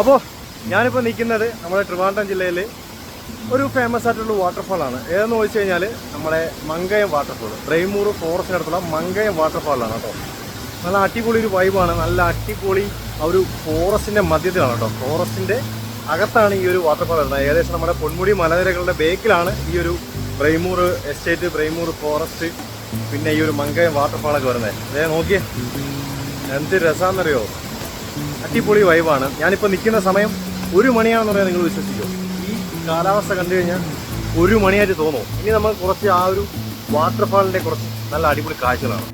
അപ്പോൾ ഞാനിപ്പോൾ നിൽക്കുന്നത് നമ്മുടെ ട്രിവാൻഡ്രം ജില്ലയിൽ ഒരു ഫേമസ് ആയിട്ടുള്ള വാട്ടർഫാളാണ് ഏതെന്ന് ചോദിച്ചു കഴിഞ്ഞാൽ നമ്മുടെ മങ്കയം വാട്ടർഫാൾ ബ്രൈമൂർ ഫോറസ്റ്റിനടുത്തുള്ള മങ്കയം വാട്ടർഫാളാണ് കേട്ടോ. നല്ല അടിപൊളി ഒരു വൈബാണ് നല്ല അടിപൊളി ആ ഒരു ഫോറസ്റ്റിന്റെ മധ്യത്തിലാണ് കേട്ടോ. ഫോറസ്റ്റിന്റെ അകത്താണ് ഈ ഒരു വാട്ടർഫാൾ വരുന്നത്. ഏകദേശം നമ്മുടെ പൊന്മുടി മലനിരകളുടെ ബേക്കിലാണ് ഈ ഒരു ബ്രൈമൂർ എസ്റ്റേറ്റ് ബ്രൈമൂർ ഫോറസ്റ്റ് പിന്നെ ഈ ഒരു മങ്കയം വാട്ടർഫാളൊക്കെ വരുന്നത്. അതേ നോക്കിയേ. എന്ത് രസമാണെന്നറിയോ അടിപൊളി വൈബാണ്. ഞാനിപ്പോൾ നിൽക്കുന്ന സമയം ഒരു മണിയാണെന്ന് പറയാൻ നിങ്ങൾ വിശ്വസിക്കും. ഈ കാലാവസ്ഥ കണ്ടു കഴിഞ്ഞാൽ ഒരു മണിയായിട്ട് തോന്നും. ഇനി നമ്മൾ കുറച്ച് ആ ഒരു വാട്ടർഫാളിന്റെ കുറച്ച് നല്ല അടിപൊളി കാഴ്ചകളാണ്.